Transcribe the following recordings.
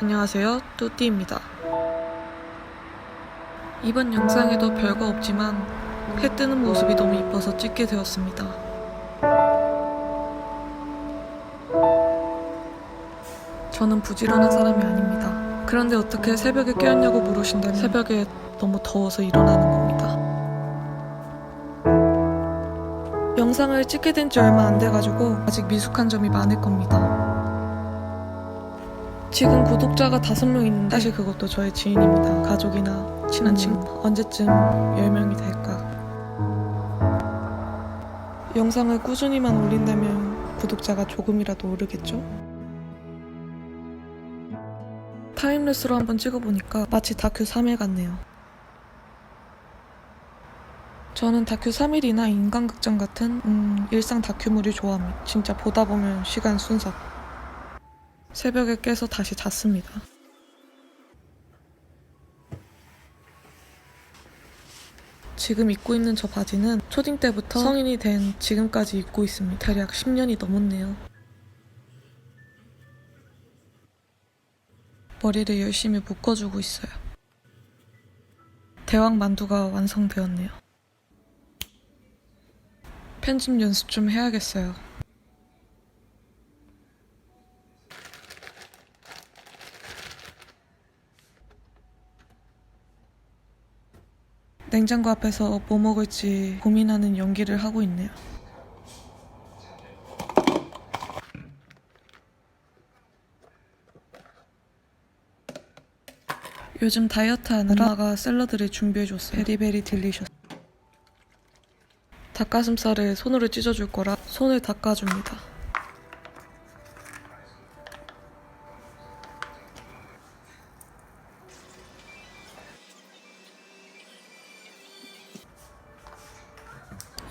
안녕하세요, 뚜띠입니다. 이번 영상에도 별거 없지만 해 뜨는 모습이 너무 이뻐서 찍게 되었습니다. 저는 부지런한 사람이 아닙니다. 그런데 어떻게 새벽에 깨었냐고 물으신다면 새벽에 너무 더워서 일어나는 겁니다. 영상을 찍게 된 지 얼마 안 돼가지고 아직 미숙한 점이 많을 겁니다. 지금 구독자가 다섯 명 있는데 사실 그것도 저의 지인입니다. 가족이나 친한 친구. 언제쯤 10명이 될까? 영상을 꾸준히만 올린다면 구독자가 조금이라도 오르겠죠? 타임레스로 한번 찍어보니까 마치 다큐 3일 같네요. 저는 다큐 3일이나 인간극장 같은 음, 일상 다큐물을 좋아합니다. 진짜 보다 보면 시간 순삭. 새벽에 깨서 다시 잤습니다. 지금 입고 있는 저 바지는 초딩 때부터 성인이 된 지금까지 입고 있습니다. 대략 10년이 넘었네요. 머리를 열심히 묶어주고 있어요. 대왕 만두가 완성되었네요. 편집 연습 좀 해야겠어요. 냉장고 앞에서 뭐 먹을지 고민하는 연기를 하고 있네요. 요즘 다이어트 하느라 엄마가 샐러드를 준비해줬어요. 베리베리 딜리셔스. 닭가슴살을 손으로 찢어줄 거라 손을 닦아줍니다.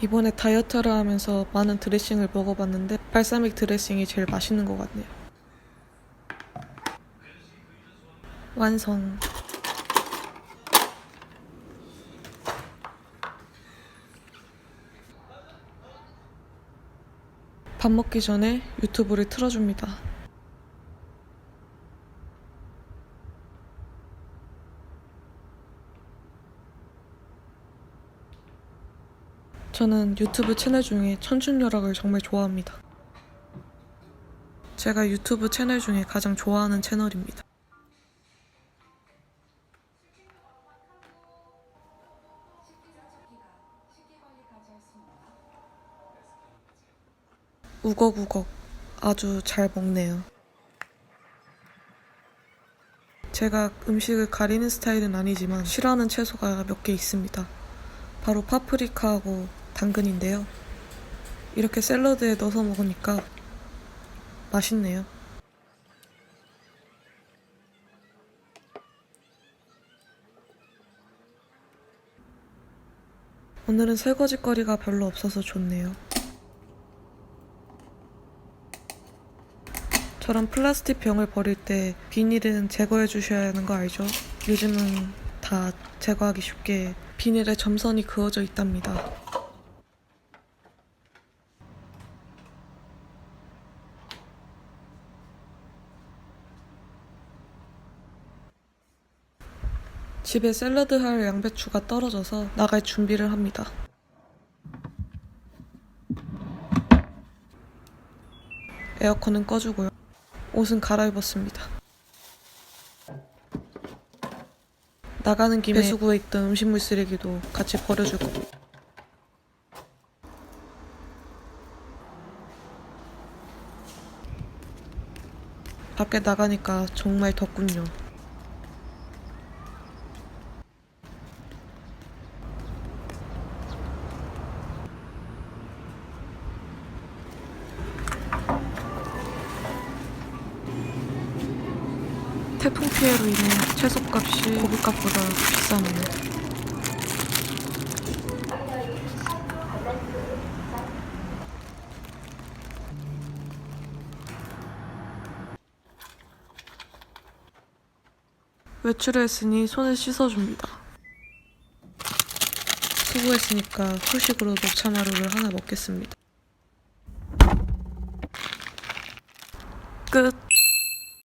이번에 다이어트를 하면서 많은 드레싱을 먹어봤는데 발사믹 드레싱이 제일 맛있는 것 같네요. 완성. 밥 먹기 전에 유튜브를 틀어줍니다. 저는 유튜브 채널 중에 천춘여락을 정말 좋아합니다. 제가 유튜브 채널 중에 가장 좋아하는 채널입니다. 우걱우걱 아주 잘 먹네요. 제가 음식을 가리는 스타일은 아니지만 싫어하는 채소가 몇 개 있습니다. 바로 파프리카하고 당근인데요. 이렇게 샐러드에 넣어서 먹으니까 맛있네요. 오늘은 설거지거리가 별로 없어서 좋네요. 저런 플라스틱 병을 버릴 때 비닐은 제거해 주셔야 하는 거 알죠? 요즘은 다 제거하기 쉽게 비닐에 점선이 그어져 있답니다. 집에 샐러드 할 양배추가 떨어져서 나갈 준비를 합니다. 에어컨은 꺼주고요. 옷은 갈아입었습니다. 나가는 김에 배수구에 있던 음식물 쓰레기도 같이 버려줄 겁니다. 밖에 나가니까 정말 덥군요. 태풍 피해로 인해 채소값이 고급값보다 비싸네요. 외출을 했으니 손을 씻어줍니다. 수고했으니까 후식으로 녹차마루를 하나 먹겠습니다. 끝!